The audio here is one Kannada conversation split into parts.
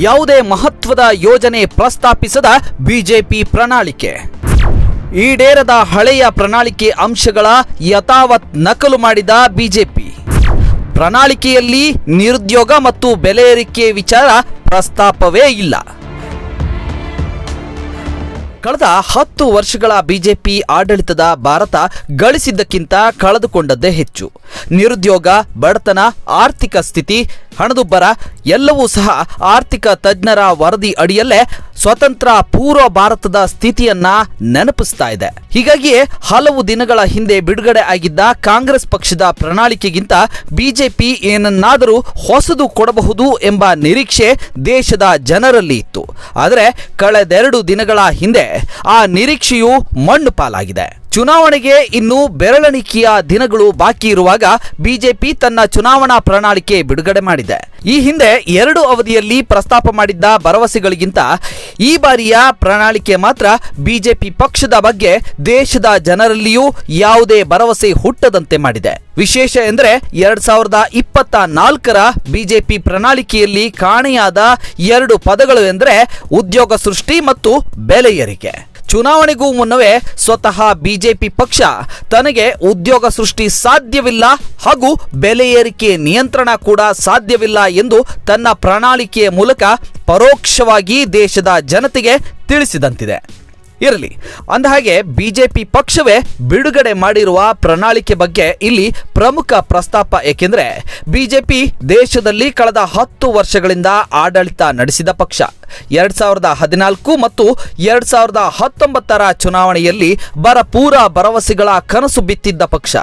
ಯಾವುದೇ ಮಹತ್ವದ ಯೋಜನೆ ಪ್ರಸ್ತಾಪಿಸದ ಬಿಜೆಪಿ ಪ್ರಣಾಳಿಕೆ. ಈಡೇರದ ಹಳೆಯ ಪ್ರಣಾಳಿಕೆ ಅಂಶಗಳ ಯಥಾವತ್ ನಕಲು ಮಾಡಿದ ಬಿಜೆಪಿ. ಪ್ರಣಾಳಿಕೆಯಲ್ಲಿ ನಿರುದ್ಯೋಗ ಮತ್ತು ಬೆಲೆ ಏರಿಕೆ ವಿಚಾರ ಪ್ರಸ್ತಾಪವೇ ಇಲ್ಲ. ಕಳೆದ ಹತ್ತು ವರ್ಷಗಳ ಬಿಜೆಪಿ ಆಡಳಿತದ ಭಾರತ ಗಳಿಸಿದ್ದಕ್ಕಿಂತ ಕಳೆದುಕೊಂಡದ್ದೇ ಹೆಚ್ಚು. ನಿರುದ್ಯೋಗ, ಬಡತನ, ಆರ್ಥಿಕ ಸ್ಥಿತಿ, ಹಣದುಬ್ಬರ ಎಲ್ಲವೂ ಸಹ ಆರ್ಥಿಕ ತಜ್ಞರ ವರದಿ ಅಡಿಯಲ್ಲೇ ಸ್ವತಂತ್ರ ಪೂರ್ವ ಭಾರತದ ಸ್ಥಿತಿಯನ್ನ ನೆನಪಿಸ್ತಾ ಇದೆ. ಹೀಗಾಗಿಯೇ ಹಲವು ದಿನಗಳ ಹಿಂದೆ ಬಿಡುಗಡೆ ಆಗಿದ್ದ ಕಾಂಗ್ರೆಸ್ ಪಕ್ಷದ ಪ್ರಣಾಳಿಕೆಗಿಂತ ಬಿಜೆಪಿ ಏನನ್ನಾದರೂ ಹೊಸದು ಕೊಡಬಹುದು ಎಂಬ ನಿರೀಕ್ಷೆ ದೇಶದ ಜನರಲ್ಲಿ ಇತ್ತು. ಆದರೆ ಕಳೆದೆರಡು ದಿನಗಳ ಹಿಂದೆ ಆ ನಿರೀಕ್ಷೆಯು ಮಣ್ಣು ಪಾಲಾಗಿದೆ. ಚುನಾವಣೆಗೆ ಇನ್ನು ಬೆರಳಣಿಕೆಯ ದಿನಗಳು ಬಾಕಿ ಇರುವಾಗ ಬಿಜೆಪಿ ತನ್ನ ಚುನಾವಣಾ ಪ್ರಣಾಳಿಕೆ ಬಿಡುಗಡೆ ಮಾಡಿದೆ. ಈ ಹಿಂದೆ ಎರಡು ಅವಧಿಯಲ್ಲಿ ಪ್ರಸ್ತಾಪ ಮಾಡಿದ್ದ ಭರವಸೆಗಳಿಗಿಂತ ಈ ಬಾರಿಯ ಪ್ರಣಾಳಿಕೆ ಮಾತ್ರ ಬಿಜೆಪಿ ಪಕ್ಷದ ಬಗ್ಗೆ ದೇಶದ ಜನರಲ್ಲಿಯೂ ಯಾವುದೇ ಭರವಸೆ ಹುಟ್ಟದಂತೆ ಮಾಡಿದೆ. ವಿಶೇಷ ಎಂದರೆ ಎರಡ್ ಸಾವಿರದ ಇಪ್ಪತ್ತ ನಾಲ್ಕರ ಬಿಜೆಪಿ ಪ್ರಣಾಳಿಕೆಯಲ್ಲಿ ಕಾಣೆಯಾದ ಎರಡು ಪದಗಳು ಎಂದರೆ ಉದ್ಯೋಗ ಸೃಷ್ಟಿ ಮತ್ತು ಬೆಲೆ ಏರಿಕೆ. ಚುನಾವಣೆಗೂ ಮುನ್ನವೇ ಸ್ವತಃ ಬಿಜೆಪಿ ಪಕ್ಷ ತನಗೆ ಉದ್ಯೋಗ ಸೃಷ್ಟಿ ಸಾಧ್ಯವಿಲ್ಲ ಹಾಗೂ ಬೆಲೆ ಏರಿಕೆ ನಿಯಂತ್ರಣ ಕೂಡ ಸಾಧ್ಯವಿಲ್ಲ ಎಂದು ತನ್ನ ಪ್ರಣಾಳಿಕೆಯ ಮೂಲಕ ಪರೋಕ್ಷವಾಗಿ ದೇಶದ ಜನತೆಗೆ ತಿಳಿಸಿದಂತಿದೆ. ಇರಲಿ. ಅಂದಹಾಗೆ, ಬಿಜೆಪಿ ಪಕ್ಷವೇ ಬಿಡುಗಡೆ ಮಾಡಿರುವ ಪ್ರಣಾಳಿಕೆ ಬಗ್ಗೆ ಇಲ್ಲಿ ಪ್ರಮುಖ ಪ್ರಸ್ತಾಪ ಏಕೆಂದರೆ, ಬಿಜೆಪಿ ದೇಶದಲ್ಲಿ ಕಳೆದ ಹತ್ತು ವರ್ಷಗಳಿಂದ ಆಡಳಿತ ನಡೆಸಿದ ಪಕ್ಷ. ಎರಡ್ ಸಾವಿರದ ಹದಿನಾಲ್ಕು ಮತ್ತು ಎರಡ್ ಸಾವಿರದ ಹತ್ತೊಂಬತ್ತರ ಚುನಾವಣೆಯಲ್ಲಿ ಬರಪೂರ ಭರವಸೆಗಳ ಕನಸು ಬಿತ್ತಿದ್ದ ಪಕ್ಷ.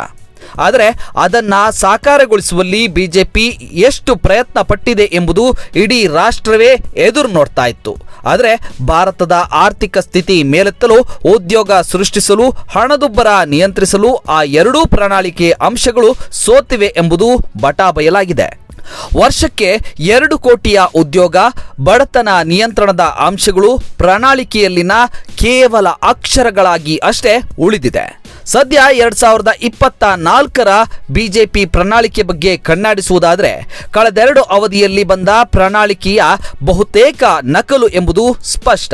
ಆದರೆ, ಅದನ್ನ ಸಾಕಾರಗೊಳಿಸುವಲ್ಲಿ ಬಿಜೆಪಿ ಎಷ್ಟು ಪ್ರಯತ್ನ ಪಟ್ಟಿದೆ ಎಂಬುದು ಇಡೀ ರಾಷ್ಟ್ರವೇ ಎದುರು ನೋಡ್ತಾ ಇತ್ತು. ಆದರೆ ಭಾರತದ ಆರ್ಥಿಕ ಸ್ಥಿತಿ ಮೇಲೆತ್ತಲು, ಉದ್ಯೋಗ ಸೃಷ್ಟಿಸಲು, ಹಣದುಬ್ಬರ ನಿಯಂತ್ರಿಸಲು ಆ ಎರಡೂ ಪ್ರಣಾಳಿಕೆ ಅಂಶಗಳು ಸೋತಿವೆ ಎಂಬುದು ಬಟಾಬಯಲಾಗಿದೆ ವರ್ಷಕ್ಕೆ ಎರಡು ಕೋಟಿಯ ಉದ್ಯೋಗ, ಬಡತನ ನಿಯಂತ್ರಣದ ಅಂಶಗಳು ಪ್ರಣಾಳಿಕೆಯಲ್ಲಿನ ಕೇವಲ ಅಕ್ಷರಗಳಾಗಿ ಅಷ್ಟೇ ಉಳಿದಿದೆ. ಸದ್ಯ ಎರಡ್ ಸಾವಿರದ ಇಪ್ಪತ್ತ ನಾಲ್ಕರ ಬಿಜೆಪಿ ಪ್ರಣಾಳಿಕೆ ಬಗ್ಗೆ ಕಣ್ಣಾಡಿಸುವುದಾದರೆ ಕಳೆದೆರಡು ಅವಧಿಯಲ್ಲಿ ಬಂದ ಪ್ರಣಾಳಿಕೆಯ ಬಹುತೇಕ ನಕಲು ಎಂಬುದು ಸ್ಪಷ್ಟ.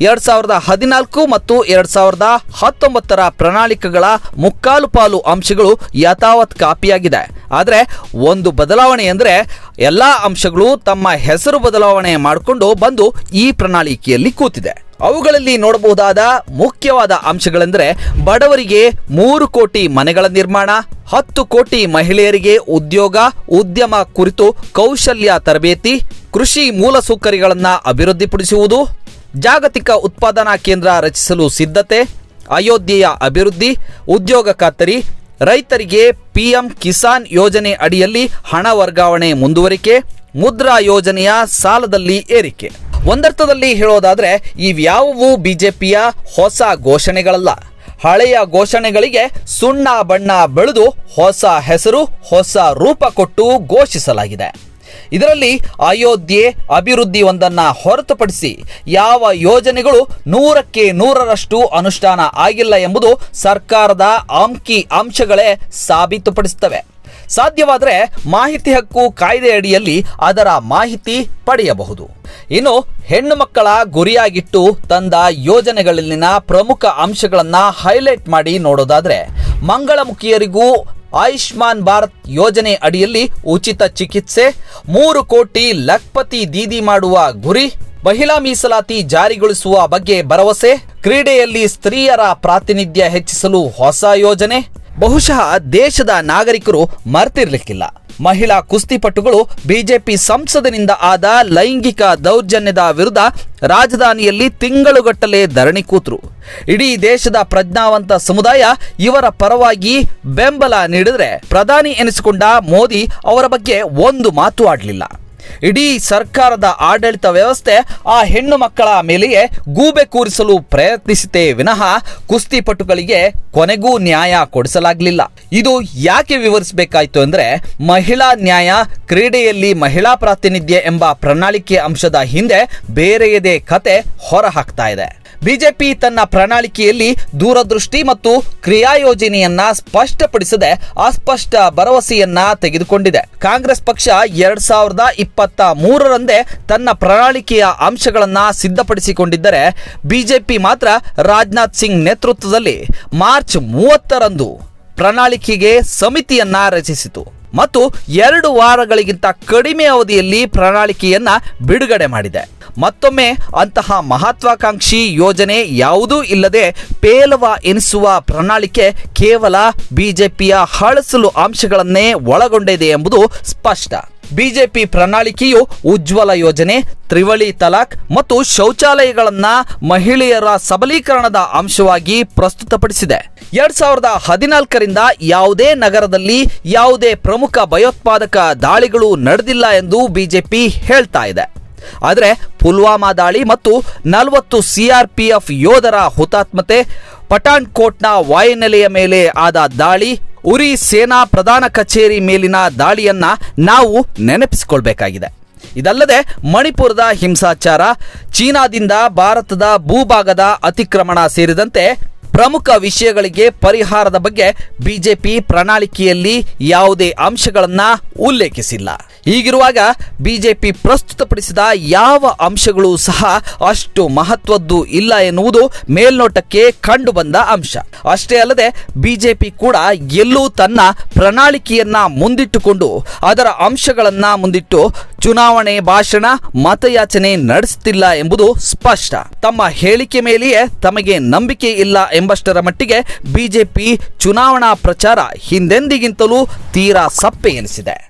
ಎರಡ್ ಸಾವಿರದ ಹದಿನಾಲ್ಕು ಮತ್ತು ಎರಡ್ ಸಾವಿರದ ಹತ್ತೊಂಬತ್ತರ ಪ್ರಣಾಳಿಕೆಗಳ ಮುಕ್ಕಾಲು ಪಾಲು ಅಂಶಗಳು ಯಥಾವತ್ ಕಾಪಿಯಾಗಿದೆ. ಆದರೆ, ಒಂದು ಬದಲಾವಣೆ ಎಂದರೆ ಎಲ್ಲ ಅಂಶಗಳು ತಮ್ಮ ಹೆಸರು ಬದಲಾವಣೆ ಮಾಡಿಕೊಂಡು ಬಂದು ಈ ಪ್ರಣಾಳಿಕೆಯಲ್ಲಿ ಕೂತಿದೆ. ಅವುಗಳಲ್ಲಿ ನೋಡಬಹುದಾದ ಮುಖ್ಯವಾದ ಅಂಶಗಳೆಂದರೆ ಬಡವರಿಗೆ ಮೂರು ಕೋಟಿ ಮನೆಗಳ ನಿರ್ಮಾಣ, ಹತ್ತು ಕೋಟಿ ಮಹಿಳೆಯರಿಗೆ ಉದ್ಯೋಗ, ಉದ್ಯಮ ಕುರಿತು ಕೌಶಲ್ಯ ತರಬೇತಿ, ಕೃಷಿ ಮೂಲಸೌಕರ್ಯಗಳನ್ನು ಅಭಿವೃದ್ಧಿಪಡಿಸುವುದು, ಜಾಗತಿಕ ಉತ್ಪಾದನಾ ಕೇಂದ್ರ ರಚಿಸಲು ಸಿದ್ಧತೆ, ಅಯೋಧ್ಯೆಯ ಅಭಿವೃದ್ಧಿ, ಉದ್ಯೋಗ ಖಾತರಿ, ರೈತರಿಗೆ ಪಿಎಂ ಕಿಸಾನ್ ಯೋಜನೆ ಅಡಿಯಲ್ಲಿ ಹಣ ವರ್ಗಾವಣೆ ಮುಂದುವರಿಕೆ, ಮುದ್ರಾ ಯೋಜನೆಯ ಸಾಲದಲ್ಲಿ ಏರಿಕೆ. ಒಂದರ್ಥದಲ್ಲಿ ಹೇಳೋದಾದ್ರೆ, ಇವ್ಯಾವುವು ಬಿಜೆಪಿಯ ಹೊಸ ಘೋಷಣೆಗಳಲ್ಲ. ಹಳೆಯ ಘೋಷಣೆಗಳಿಗೆ ಸುಣ್ಣ ಬಣ್ಣ ಬೆಳೆದು ಹೊಸ ಹೆಸರು, ಹೊಸ ರೂಪ ಕೊಟ್ಟು ಘೋಷಿಸಲಾಗಿದೆ. ಇದರಲ್ಲಿ ಅಯೋಧ್ಯೆ ಅಭಿವೃದ್ಧಿ ಒಂದನ್ನ ಹೊರತುಪಡಿಸಿ ಯಾವ ಯೋಜನೆಗಳು ನೂರಕ್ಕೆ ನೂರರಷ್ಟು ಅನುಷ್ಠಾನ ಆಗಿಲ್ಲ ಎಂಬುದು ಸರ್ಕಾರದ ಅಂಕಿ ಅಂಶಗಳೇ ಸಾಬೀತುಪಡಿಸುತ್ತವೆ. ಸಾಧ್ಯವಾದರೆ ಮಾಹಿತಿ ಹಕ್ಕು ಕಾಯ್ದೆ ಅಡಿಯಲ್ಲಿ ಅದರ ಮಾಹಿತಿ ಪಡೆಯಬಹುದು. ಇನ್ನು ಹೆಣ್ಣು ಮಕ್ಕಳ ಗುರಿಯಾಗಿಟ್ಟು ತಂದ ಯೋಜನೆಗಳಲ್ಲಿನ ಪ್ರಮುಖ ಅಂಶಗಳನ್ನು ಹೈಲೈಟ್ ಮಾಡಿ ನೋಡೋದಾದರೆ, ಮಂಗಳಮುಖಿಯರಿಗೂ ಆಯುಷ್ಮಾನ್ ಭಾರತ್ ಯೋಜನೆ ಅಡಿಯಲ್ಲಿ ಉಚಿತ ಚಿಕಿತ್ಸೆ, ಮೂರು ಕೋಟಿ ಲಖ್ಪತಿ ದೀದಿ ಮಾಡುವ ಗುರಿ, ಮಹಿಳಾ ಮೀಸಲಾತಿ ಜಾರಿಗೊಳಿಸುವ ಬಗ್ಗೆ ಭರವಸೆ, ಕ್ರೀಡೆಯಲ್ಲಿ ಸ್ತ್ರೀಯರ ಪ್ರಾತಿನಿಧ್ಯ ಹೆಚ್ಚಿಸಲು ಹೊಸ ಯೋಜನೆ ಬಹುಶಃ ದೇಶದ ನಾಗರಿಕರು ಮರ್ತಿರ್ಲಿಕ್ಕಿಲ್ಲ. ಮಹಿಳಾ ಕುಸ್ತಿಪಟುಗಳು ಬಿಜೆಪಿ ಸಂಸದನಿಂದ ಆದ ಲೈಂಗಿಕ ದೌರ್ಜನ್ಯದ ವಿರುದ್ಧ ರಾಜಧಾನಿಯಲ್ಲಿ ತಿಂಗಳುಗಟ್ಟಲೆ ಧರಣಿ ಕೂತರು. ಇಡೀ ದೇಶದ ಪ್ರಜ್ಞಾವಂತ ಸಮುದಾಯ ಇವರ ಪರವಾಗಿ ಬೆಂಬಲ ನೀಡಿದರೆ ಪ್ರಧಾನಿ ಎನಿಸಿಕೊಂಡ ಮೋದಿ ಅವರ ಬಗ್ಗೆ ಒಂದು ಮಾತು ಆಡಲಿಲ್ಲ. ಇಡೀ ಸರ್ಕಾರದ ಆಡಳಿತ ವ್ಯವಸ್ಥೆ ಆ ಹೆಣ್ಣು ಮಕ್ಕಳ ಮೇಲೆಯೇ ಗೂಬೆ ಕೂರಿಸಲು ಪ್ರಯತ್ನಿಸಿತೇ ವಿನಃ ಕುಸ್ತಿಪಟುಗಳಿಗೆ ಕೊನೆಗೂ ನ್ಯಾಯ ಕೊಡಿಸಲಾಗಲಿಲ್ಲ. ಇದು ಯಾಕೆ ವಿವರಿಸಬೇಕಾಯಿತು ಅಂದ್ರೆ ಮಹಿಳಾ ನ್ಯಾಯ ಕ್ರೀಡೆಯಲ್ಲಿ ಮಹಿಳಾ ಪ್ರಾತಿನಿಧ್ಯ ಎಂಬ ಪ್ರಣಾಳಿಕೆ ಅಂಶದ ಹಿಂದೆ ಬೇರೆಯದೇ ಕತೆ ಹೊರಹಾಕ್ತಾ ಇದೆ. ಬಿಜೆಪಿ ತನ್ನ ಪ್ರಣಾಳಿಕೆಯಲ್ಲಿ ದೂರದೃಷ್ಟಿ ಮತ್ತು ಕ್ರಿಯಾಯೋಜನೆಯನ್ನ ಸ್ಪಷ್ಟಪಡಿಸದೆ ಅಸ್ಪಷ್ಟ ಭರವಸೆಯನ್ನ ತೆಗೆದುಕೊಂಡಿದೆ. ಕಾಂಗ್ರೆಸ್ ಪಕ್ಷ ಎರಡ್ ಸಾವಿರದ ಇಪ್ಪತ್ತ ಮೂರರಂದೇ ತನ್ನ ಪ್ರಣಾಳಿಕೆಯ ಅಂಶಗಳನ್ನ ಸಿದ್ಧಪಡಿಸಿಕೊಂಡಿದ್ದರೆ ಬಿಜೆಪಿ ಮಾತ್ರ ರಾಜನಾಥ್ ಸಿಂಗ್ ನೇತೃತ್ವದಲ್ಲಿ ಮಾರ್ಚ್ ಮೂವತ್ತರಂದು ಪ್ರಣಾಳಿಕೆಗೆ ಸಮಿತಿಯನ್ನ ರಚಿಸಿತು. ಮತ್ತು ಎರಡು ವಾರಗಳಿಗಿಂತ ಕಡಿಮೆ ಅವಧಿಯಲ್ಲಿ ಪ್ರಣಾಳಿಕೆಯನ್ನ ಬಿಡುಗಡೆ ಮಾಡಿದೆ. ಮತ್ತೊಮ್ಮೆ ಅಂತಹ ಮಹತ್ವಾಕಾಂಕ್ಷಿ ಯೋಜನೆ ಯಾವುದೂ ಇಲ್ಲದೆ ಪೇಲವ ಎನಿಸುವ ಪ್ರಣಾಳಿಕೆ ಕೇವಲ ಬಿಜೆಪಿಯ ಹಳಸಲು ಅಂಶಗಳನ್ನೇ ಒಳಗೊಂಡಿದೆ ಎಂಬುದು ಸ್ಪಷ್ಟ. ಬಿಜೆಪಿ ಪ್ರಣಾಳಿಕೆಯು ಉಜ್ವಲ ಯೋಜನೆ, ತ್ರಿವಳಿ ತಲಾಖ್ ಮತ್ತು ಶೌಚಾಲಯಗಳನ್ನ ಮಹಿಳೆಯರ ಸಬಲೀಕರಣದ ಅಂಶವಾಗಿ ಪ್ರಸ್ತುತಪಡಿಸಿದೆ. ಎರಡ್ ಸಾವಿರದ ಹದಿನಾಲ್ಕರಿಂದ ಯಾವುದೇ ನಗರದಲ್ಲಿ ಯಾವುದೇ ಪ್ರಮುಖ ಭಯೋತ್ಪಾದಕ ದಾಳಿಗಳು ನಡೆದಿಲ್ಲ ಎಂದು ಬಿಜೆಪಿ ಹೇಳ್ತಾ ಇದೆ. ಆದರೆ ಪುಲ್ವಾಮಾ ದಾಳಿ ಮತ್ತು ನಲವತ್ತು ಸಿಆರ್ಪಿಎಫ್ ಯೋಧರ ಹುತಾತ್ಮತೆ ಪಠಾಣ್ಕೋಟ್ನ ವಾಯುನೆಲೆಯ ಮೇಲೆ ಆದ ದಾಳಿ ಉರಿ ಸೇನಾ ಪ್ರಧಾನ ಕಚೇರಿ ಮೇಲಿನ ದಾಳಿಯನ್ನ ನಾವು ನೆನಪಿಸಿಕೊಳ್ಬೇಕಾಗಿದೆ. ಇದಲ್ಲದೆ ಮಣಿಪುರದ ಹಿಂಸಾಚಾರ, ಚೀನಾದಿಂದ ಭಾರತದ ಭೂಭಾಗದ ಅತಿಕ್ರಮಣ ಸೇರಿದಂತೆ ಪ್ರಮುಖ ವಿಷಯಗಳಿಗೆ ಪರಿಹಾರದ ಬಗ್ಗೆ ಬಿಜೆಪಿ ಪ್ರಣಾಳಿಕೆಯಲ್ಲಿ ಯಾವುದೇ ಅಂಶಗಳನ್ನು ಉಲ್ಲೇಖಿಸಿಲ್ಲ. ಹೀಗಿರುವಾಗ ಬಿಜೆಪಿ ಪ್ರಸ್ತುತಪಡಿಸಿದ ಯಾವ ಅಂಶಗಳು ಸಹ ಅಷ್ಟು ಮಹತ್ವದ್ದು ಇಲ್ಲ ಎನ್ನುವುದು ಮೇಲ್ನೋಟಕ್ಕೆ ಕಂಡುಬಂದ ಅಂಶ. ಅಷ್ಟೇ ಅಲ್ಲದೆ ಬಿಜೆಪಿ ಕೂಡ ಎಲ್ಲೂ ತನ್ನ ಪ್ರಣಾಳಿಕೆಯನ್ನ ಮುಂದಿಟ್ಟುಕೊಂಡು ಅದರ ಅಂಶಗಳನ್ನ ಮುಂದಿಟ್ಟು ಚುನಾವಣೆ ಭಾಷಣ, ಮತಯಾಚನೆ ನಡೆಸುತ್ತಿಲ್ಲ ಎಂಬುದು ಸ್ಪಷ್ಟ. ತಮ್ಮ ಹೇಳಿಕೆ ಮೇಲೆಯೇ ತಮಗೆ ನಂಬಿಕೆ ಇಲ್ಲ ಎಂಬಷ್ಟರ ಮಟ್ಟಿಗೆ ಬಿಜೆಪಿ ಚುನಾವಣಾ ಪ್ರಚಾರ ಹಿಂದೆಂದಿಗಿಂತಲೂ ತೀರಾ ಸಪ್ಪೆ ಎನಿಸಿದೆ.